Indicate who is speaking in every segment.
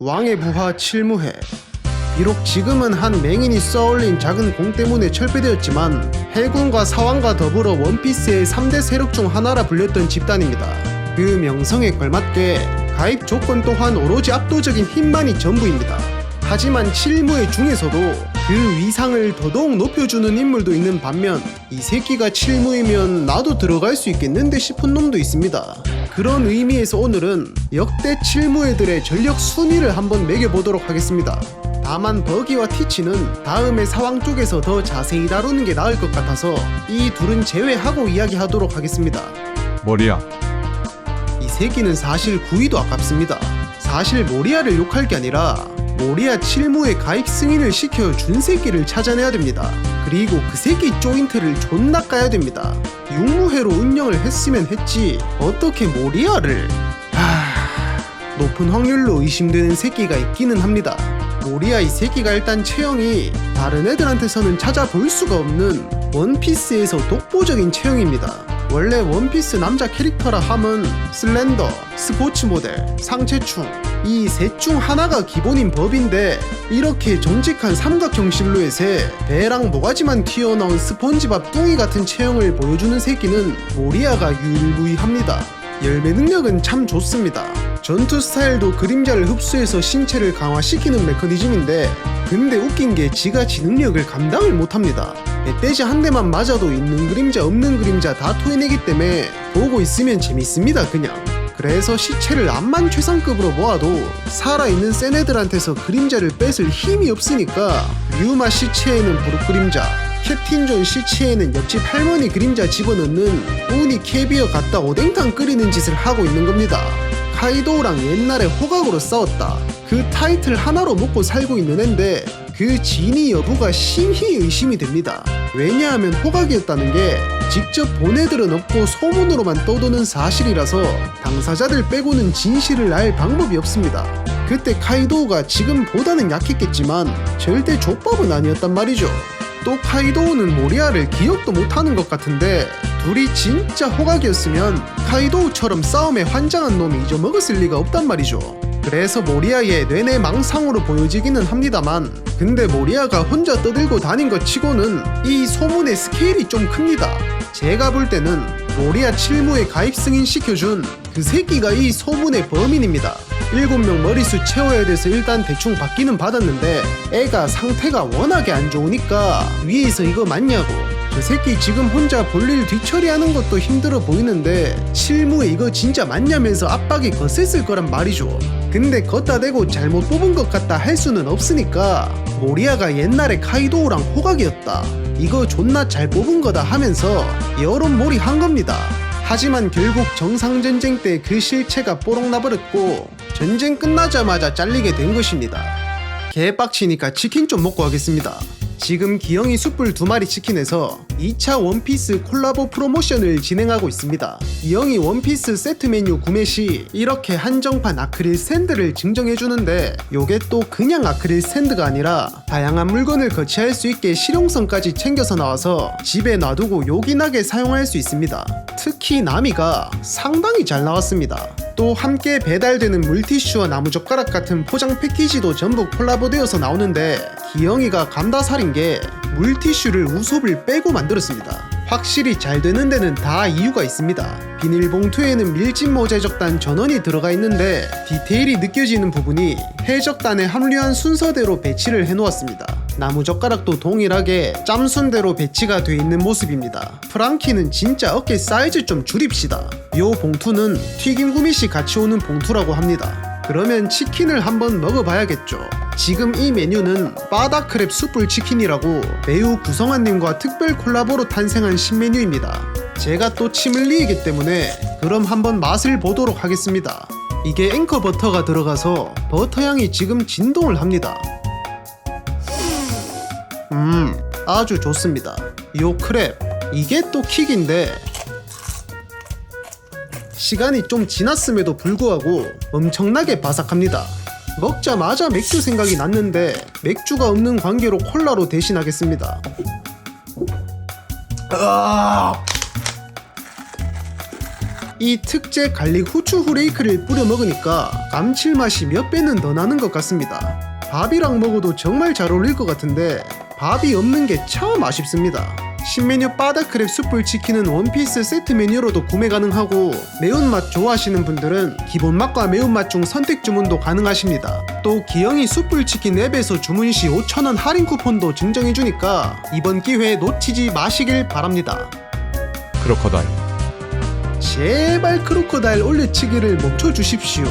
Speaker 1: 왕의 부하 칠무회 비록 지금은 한 맹인이 쏘아올린 작은 공 때문에 철폐되었지만 해군과 사왕과 더불어 원피스의 3대 세력 중 하나라 불렸던 집단입니다. 그 명성에 걸맞게 가입 조건 또한 오로지 압도적인 힘만이 전부입니다. 하지만 칠무회 중에서도 그 위상을 더더욱 높여주는 인물도 있는 반면 이 새끼가 칠무이면 나도 들어갈 수 있겠는데 싶은 놈도 있습니다. 그런 의미에서 오늘은 역대 칠무애들의 전력 순위를 한번 매겨보도록 하겠습니다. 다만 버기와 티치는 다음에 사왕 쪽에서 더 자세히 다루는 게 나을 것 같아서 이 둘은 제외하고 이야기하도록 하겠습니다.
Speaker 2: 머리야
Speaker 1: 이 새끼는 사실 구위도 아깝습니다. 사실 모리아를 욕할 게 아니라 모리아 칠무의 가입 승인을 시켜 준 새끼를 찾아내야 됩니다. 그리고 그 새끼 조인트를 존나 까야 됩니다. 육무회로 운영을 했으면 했지 어떻게 모리아를 하... 높은 확률로 의심되는 새끼가 있기는 합니다. 모리아 이 새끼가 일단 체형이 다른 애들한테서는 찾아볼 수가 없는 원피스에서 독보적인 체형입니다. 원래 원피스 남자 캐릭터라 함은 슬렌더, 스포츠 모델, 상체충 이 셋 중 하나가 기본인 법인데 이렇게 정직한 삼각형 실루엣에 배랑 모가지만 튀어나온 스폰지밥 뚱이 같은 체형을 보여주는 새끼는 모리아가 유일무이합니다. 열매 능력은 참 좋습니다. 전투 스타일도 그림자를 흡수해서 신체를 강화시키는 메커니즘인데 근데 웃긴 게 지가 지 능력을 감당을 못합니다. 멧돼지 한 대만 맞아도 있는 그림자 없는 그림자 다 토해내기 때문에 보고 있으면 재밌습니다 그냥. 그래서 시체를 암만 최상급으로 모아도 살아있는 센 애들한테서 그림자를 뺏을 힘이 없으니까 류마 시체에는 부룩 그림자 캡틴 존 시체에는 옆집 할머니 그림자 집어넣는 우니 캐비어 갖다 오뎅탕 끓이는 짓을 하고 있는 겁니다. 카이도우랑 옛날에 호각으로 싸웠다. 그 타이틀 하나로 먹고 살고 있는 앤데 그 진위 여부가 심히 의심이 됩니다. 왜냐하면 호각이었다는 게 직접 본 애들은 없고 소문으로만 떠도는 사실이라서 당사자들 빼고는 진실을 알 방법이 없습니다. 그때 카이도우가 지금보다는 약했겠지만 절대 족밥은 아니었단 말이죠. 또 카이도우는 모리아를 기억도 못하는 것 같은데 둘이 진짜 호각이었으면 카이도우처럼 싸움에 환장한 놈이 잊어먹었을 리가 없단 말이죠. 그래서 모리아의 뇌내 망상으로 보여지기는 합니다만 근데 모리아가 혼자 떠들고 다닌 것 치고는 이 소문의 스케일이 좀 큽니다. 제가 볼 때는 모리아 칠무에 가입 승인 시켜준 그 새끼가 이 소문의 범인입니다. 7명 머리수 채워야 돼서 일단 대충 받기는 받았는데 애가 상태가 워낙에 안 좋으니까 위에서 이거 맞냐고 저 새끼 지금 혼자 볼일 뒤처리하는 것도 힘들어 보이는데 실무에 이거 진짜 맞냐면서 압박이 거셌을 거란 말이죠. 근데 걷다 대고 잘못 뽑은 것 같다 할 수는 없으니까 모리아가 옛날에 카이도우랑 호각이었다. 이거 존나 잘 뽑은 거다 하면서 여론몰이 한 겁니다. 하지만 결국 정상전쟁 때 그 실체가 뽀록 나버렸고 전쟁 끝나자마자 잘리게 된 것입니다. 개빡치니까 치킨 좀 먹고 가겠습니다. 지금 기영이 숯불 두 마리 치킨에서 2차 원피스 콜라보 프로모션을 진행하고 있습니다. 기영이 원피스 세트 메뉴 구매 시 이렇게 한정판 아크릴 샌드를 증정해주는데 요게 또 그냥 아크릴 샌드가 아니라 다양한 물건을 거치할 수 있게 실용성까지 챙겨서 나와서 집에 놔두고 요긴하게 사용할 수 있습니다. 특히 나미가 상당히 잘 나왔습니다. 또 함께 배달되는 물티슈와 나무젓가락 같은 포장 패키지도 전부 콜라보되어서 나오는데 기영이가 감다살인 게 물티슈를 우섭을 빼고 만들었습니다. 확실히 잘 되는 데는 다 이유가 있습니다. 비닐봉투에는 밀짚모 제적단 전원이 들어가 있는데 디테일이 느껴지는 부분이 해적단에 합류한 순서대로 배치를 해놓았습니다. 나무젓가락도 동일하게 짬순대로 배치가 돼 있는 모습입니다. 프랑키는 진짜 어깨 사이즈 좀 줄입시다. 요 봉투는 튀김 구미씨 같이 오는 봉투라고 합니다. 그러면 치킨을 한번 먹어봐야겠죠. 지금 이 메뉴는 바다크랩 숯불 치킨이라고 매우 구성환님과 특별 콜라보로 탄생한 신메뉴입니다. 제가 또 침 흘리기 때문에 그럼 한번 맛을 보도록 하겠습니다. 이게 앵커 버터가 들어가서 버터 향이 지금 진동을 합니다. 아주 좋습니다. 요 크랩, 이게 또 킥인데 시간이 좀 지났음에도 불구하고 엄청나게 바삭합니다. 먹자마자 맥주 생각이 났는데 맥주가 없는 관계로 콜라로 대신하겠습니다. 아, 이 특제 갈릭 후추 후레이크를 뿌려 먹으니까 감칠맛이 몇 배는 더 나는 것 같습니다. 밥이랑 먹어도 정말 잘 어울릴 것 같은데 밥이 없는 게 참 아쉽습니다. 신메뉴 바다크랩 숯불 치킨은 원피스 세트 메뉴로도 구매 가능하고 매운맛 좋아하시는 분들은 기본 맛과 매운맛 중 선택 주문도 가능하십니다. 또 기영이 숯불 치킨 앱에서 주문 시 5,000원 할인 쿠폰도 증정해주니까 이번 기회에 놓치지 마시길 바랍니다.
Speaker 2: 크로커다일
Speaker 1: 제발 크로커다일 올려치기를 멈춰 주십시오.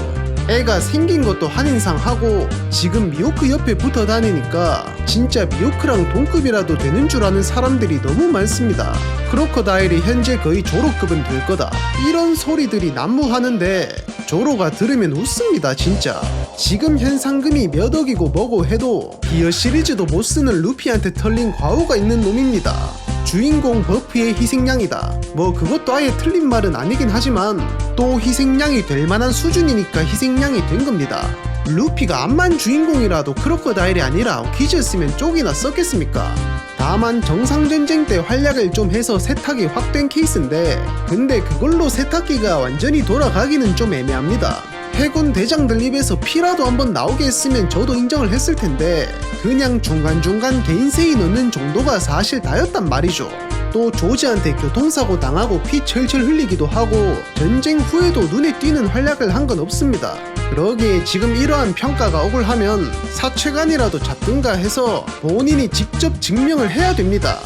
Speaker 1: 애가 생긴 것도 한인상 하고 지금 미호크 옆에 붙어 다니니까 진짜 미호크랑 동급이라도 되는 줄 아는 사람들이 너무 많습니다. 크로커다일이 현재 거의 조로급은 될 거다. 이런 소리들이 난무하는데 조로가 들으면 웃습니다 진짜. 지금 현 상금이 몇 억이고 뭐고 해도 기어 시리즈도 못 쓰는 루피한테 털린 과오가 있는 놈입니다. 주인공 버프의 희생양이다. 뭐 그것도 아예 틀린 말은 아니긴 하지만 또 희생양이 될 만한 수준이니까 희생양이 된 겁니다. 루피가 암만 주인공이라도 크로커다일이 아니라 퀴즈였으면 쪽이나 썼겠습니까? 다만 정상전쟁 때 활약을 좀 해서 세탁이 확 된 케이스인데 근데 그걸로 세탁기가 완전히 돌아가기는 좀 애매합니다. 해군 대장들 입에서 피라도 한번 나오게 했으면 저도 인정을 했을 텐데 그냥 중간중간 개인 세이 넣는 정도가 사실 다였단 말이죠. 또 조지한테 교통사고 당하고 피 철철 흘리기도 하고 전쟁 후에도 눈에 띄는 활약을 한 건 없습니다. 그러기에 지금 이러한 평가가 억울하면 사채관이라도 잡든가 해서 본인이 직접 증명을 해야 됩니다.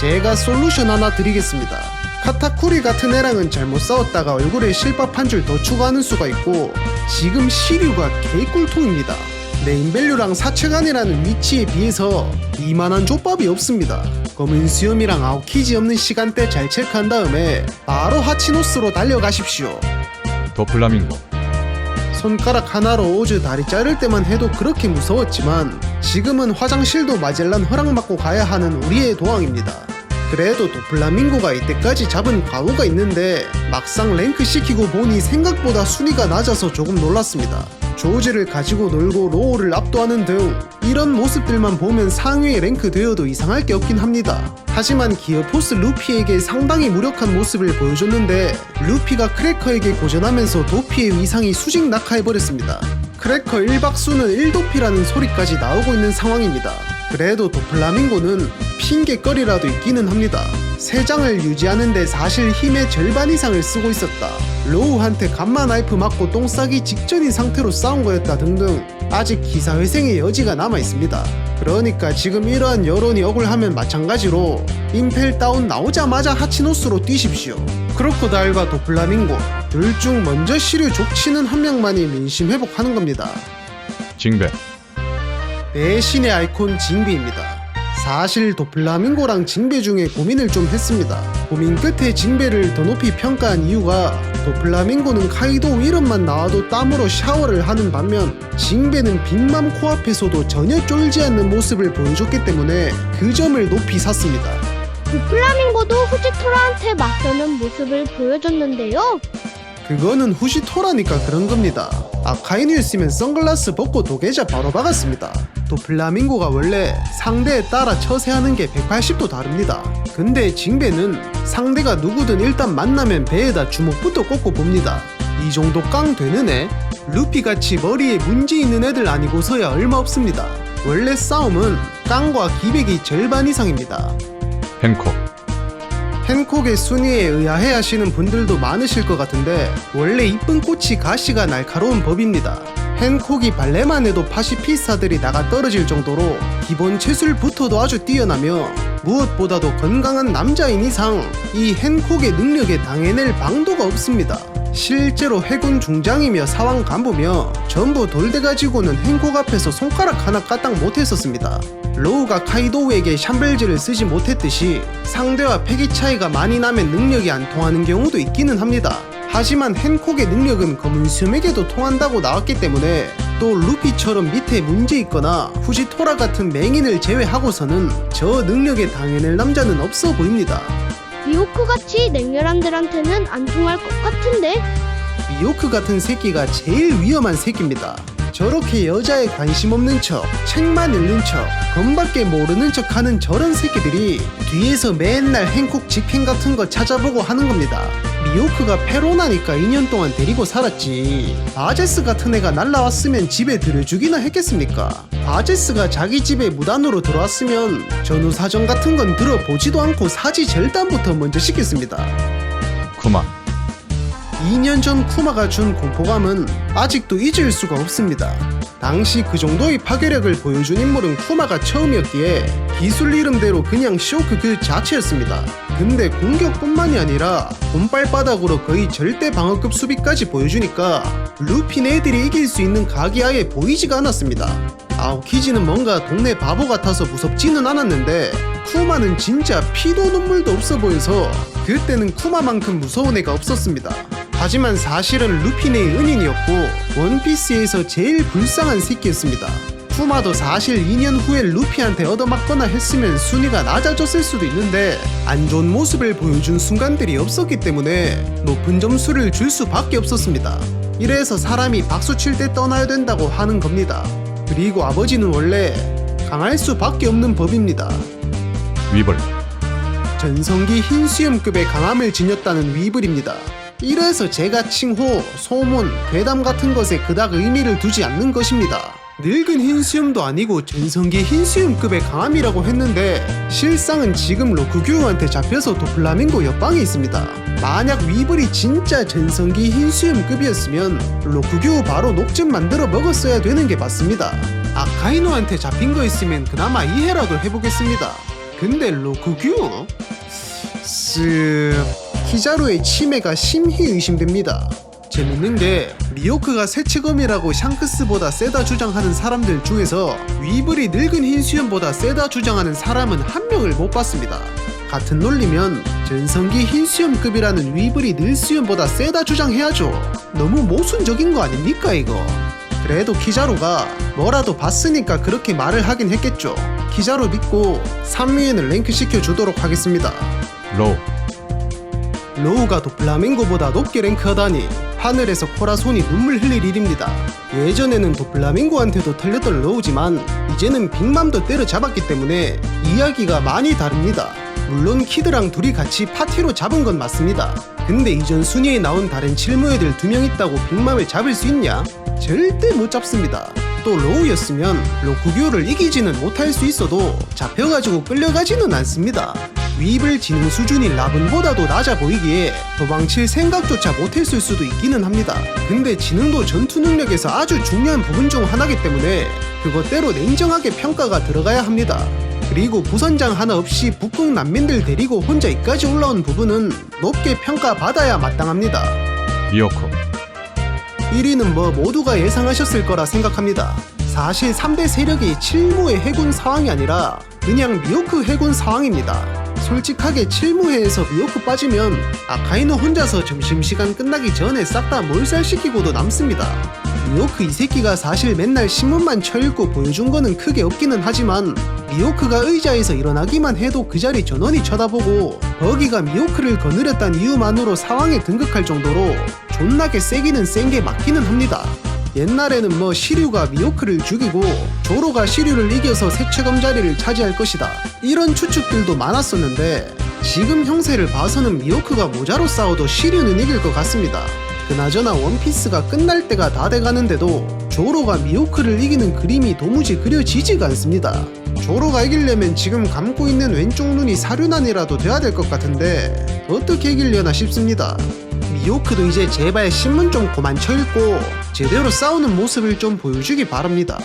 Speaker 1: 제가 솔루션 하나 드리겠습니다. 카타쿠리 같은 애랑은 잘못 싸웠다가 얼굴에 실밥 한 줄 더 추가하는 수가 있고 지금 시류가 개꿀통입니다. 네임밸류랑 사채관이라는 위치에 비해서 이만한 족밥이 없습니다. 검은 수염이랑 아웃키지 없는 시간대 잘 체크한 다음에 바로 하치노스로 달려가십시오.
Speaker 2: 도플라밍고
Speaker 1: 손가락 하나로 오즈 다리 자를 때만 해도 그렇게 무서웠지만 지금은 화장실도 마젤란 허락받고 가야 하는 우리의 도왕입니다. 그래도 도플라밍고가 이때까지 잡은 과오가 있는데 막상 랭크 시키고 보니 생각보다 순위가 낮아서 조금 놀랐습니다. 조즈를 가지고 놀고 로우를 압도하는 등 이런 모습들만 보면 상위에 랭크 되어도 이상할 게 없긴 합니다. 하지만 기어포스 루피에게 상당히 무력한 모습을 보여줬는데 루피가 크래커에게 고전하면서 도피의 위상이 수직 낙하해버렸습니다. 크래커 1박수는 1도피라는 소리까지 나오고 있는 상황입니다. 그래도 도플라밍고는 핑계거리라도 있기는 합니다. 세 장을 유지하는데 사실 힘의 절반 이상을 쓰고 있었다. 로우한테 감마 나이프 맞고 똥 싸기 직전인 상태로 싸운 거였다 등등 아직 기사회생의 여지가 남아 있습니다. 그러니까 지금 이러한 여론이 억울하면 마찬가지로 임펠 다운 나오자마자 하치노스로 뛰십시오. 크로코다일과 도플라밍고 둘 중 먼저 시류 족치는 한 명만이 민심 회복하는 겁니다.
Speaker 2: 징배
Speaker 1: 배신의 아이콘 징배입니다. 사실 도플라밍고랑 징배 중에 고민을 좀 했습니다. 고민 끝에 징배를 더 높이 평가한 이유가 도플라밍고는 카이도 이름만 나와도 땀으로 샤워를 하는 반면 징배는 빅맘 코앞에서도 전혀 쫄지 않는 모습을 보여줬기 때문에 그 점을 높이 샀습니다.
Speaker 3: 플라밍고도 후지토라한테 맞서는 모습을 보여줬는데요.
Speaker 1: 그거는 후시토라니까 그런 겁니다. 아카이누였으면 선글라스 벗고 도계자 바로 박았습니다. 또 플라밍고가 원래 상대에 따라 처세하는 게 180도 다릅니다. 근데 징배는 상대가 누구든 일단 만나면 배에다 주먹부터 꽂고 봅니다. 이 정도 깡 되는 애? 루피같이 머리에 문제 있는 애들 아니고서야 얼마 없습니다. 원래 싸움은 깡과 기백이 절반 이상입니다.
Speaker 2: 펜콕
Speaker 1: 헨콕의 순위에 의아해 하시는 분들도 많으실 것 같은데 원래 이쁜 꽃이 가시가 날카로운 법입니다. 헨콕이 발레만 해도 파시피스타들이 나가 떨어질 정도로 기본 체술부터도 아주 뛰어나며 무엇보다도 건강한 남자인 이상 이 헨콕의 능력에 당해낼 방도가 없습니다. 실제로 해군 중장이며 사왕 간부며 전부 돌대 가지고는 헨콕 앞에서 손가락 하나 까딱 못했었습니다. 로우가 카이도우에게 샴벨즈를 쓰지 못했듯이 상대와 패기 차이가 많이 나면 능력이 안 통하는 경우도 있기는 합니다. 하지만 헨콕의 능력은 검은 수맥에도 통한다고 나왔기 때문에 또 루피처럼 밑에 문제 있거나 후지토라 같은 맹인을 제외하고서는 저 능력에 당해낼 남자는 없어 보입니다.
Speaker 3: 미호크같이 냉혈한들한테는 안 통할 것 같은데
Speaker 1: 미호크 같은 새끼가 제일 위험한 새끼입니다. 저렇게 여자에 관심 없는 척, 책만 읽는 척, 검밖에 모르는 척 하는 저런 새끼들이 뒤에서 맨날 행콕 직행 같은 거 찾아보고 하는 겁니다. 미호크가 페로나니까 2년 동안 데리고 살았지. 바제스 같은 애가 날라왔으면 집에 들여주기나 했겠습니까? 바제스가 자기 집에 무단으로 들어왔으면 전후 사정 같은 건 들어보지도 않고 사지 절단부터 먼저 시켰습니다.
Speaker 2: 쿠마
Speaker 1: 2년 전 쿠마가 준 공포감은 아직도 잊을 수가 없습니다. 당시 그 정도의 파괴력을 보여준 인물은 쿠마가 처음이었기에 기술 이름대로 그냥 쇼크 그 자체였습니다. 근데 공격뿐만이 아니라 본발바닥으로 거의 절대 방어급 수비까지 보여주니까 루핀 애들이 이길 수 있는 각이 아예 보이지가 않았습니다. 아오키지는 뭔가 동네 바보 같아서 무섭지는 않았는데 쿠마는 진짜 피도 눈물도 없어 보여서 그때는 쿠마만큼 무서운 애가 없었습니다. 하지만 사실은 루핀의 은인이었고 원피스에서 제일 불쌍한 새끼였습니다. 쿠마도 사실 2년 후에 루피한테 얻어맞거나 했으면 순위가 낮아졌을 수도 있는데 안 좋은 모습을 보여준 순간들이 없었기 때문에 높은 점수를 줄 수밖에 없었습니다. 이래서 사람이 박수 칠 때 떠나야 된다고 하는 겁니다. 그리고 아버지는 원래 강할 수밖에 없는 법입니다.
Speaker 2: 위벌
Speaker 1: 전성기 흰수염급의 강함을 지녔다는 위블입니다. 이래서 제가 칭호, 소문, 괴담 같은 것에 그닥 의미를 두지 않는 것입니다. 늙은 흰수염도 아니고 전성기 흰수염급의 강함이라고 했는데 실상은 지금 로쿠규한테 잡혀서 도플라밍고 옆방에 있습니다. 만약 위블이 진짜 전성기 흰수염급이었으면 로쿠규 바로 녹즙 만들어 먹었어야 되는 게 맞습니다. 아카이노한테 잡힌 거 있으면 그나마 이해라도 해보겠습니다. 근데 로쿠규? 쓱 키자루의 치매가 심히 의심됩니다. 재밌는 게 미호크가 세치검이라고 샹크스보다 세다 주장하는 사람들 중에서 위블이 늙은 흰수염보다 세다 주장하는 사람은 한 명을 못 봤습니다. 같은 논리면 전성기 흰수염급이라는 위블이 늘수염보다 세다 주장해야죠. 너무 모순적인 거 아닙니까 이거? 그래도 키자루가 뭐라도 봤으니까 그렇게 말을 하긴 했겠죠. 키자루 믿고 3위에는 랭크 시켜 주도록 하겠습니다.
Speaker 2: 로우
Speaker 1: 로우가 도플라밍고보다 높게 랭크하다니 하늘에서 코라 손이 눈물 흘릴 일입니다. 예전에는 도플라밍고한테도 털렸던 로우지만 이제는 빅맘도 때려잡았기 때문에 이야기가 많이 다릅니다. 물론 키드랑 둘이 같이 파티로 잡은 건 맞습니다. 근데 이전 순위에 나온 다른 칠무 애들 두 명 있다고 빅맘을 잡을 수 있냐? 절대 못 잡습니다. 또 로우였으면 로쿠교를 이기지는 못할 수 있어도 잡혀가지고 끌려가지는 않습니다. 위블 지능 수준이 라븐보다도 낮아 보이기에 도망칠 생각조차 못했을 수도 있기는 합니다. 근데 지능도 전투 능력에서 아주 중요한 부분 중 하나기 때문에 그것대로 냉정하게 평가가 들어가야 합니다. 그리고 부선장 하나 없이 북극 난민들 데리고 혼자 이까지 올라온 부분은 높게 평가받아야 마땅합니다.
Speaker 2: 미호크
Speaker 1: 1위는 뭐 모두가 예상하셨을 거라 생각합니다. 사실 3대 세력이 칠무의 해군 상황이 아니라 그냥 미호크 해군 상황입니다. 솔직하게 칠무회에서 미호크 빠지면 아카이노 혼자서 점심시간 끝나기 전에 싹 다 몰살시키고도 남습니다. 미호크 이 새끼가 사실 맨날 신문만 쳐읽고 보여준 거는 크게 없기는 하지만 미호크가 의자에서 일어나기만 해도 그 자리 전원이 쳐다보고 버기가 미호크를 거느렸단 이유만으로 상황에 등극할 정도로 존나게 세기는 센 게 맞기는 합니다. 옛날에는 뭐 시류가 미호크를 죽이고 조로가 시류를 이겨서 세체검 자리를 차지할 것이다. 이런 추측들도 많았었는데 지금 형세를 봐서는 미호크가 모자로 싸워도 시류는 이길 것 같습니다. 그나저나 원피스가 끝날 때가 다 돼가는데도 조로가 미호크를 이기는 그림이 도무지 그려지지가 않습니다. 조로가 이기려면 지금 감고 있는 왼쪽 눈이 사륜안이라도 돼야 될 것 같은데 어떻게 이기려나 싶습니다. 미호크도 이제 제발 신문 좀 그만 쳐읽고 제대로 싸우는 모습을 좀 보여주기 바랍니다.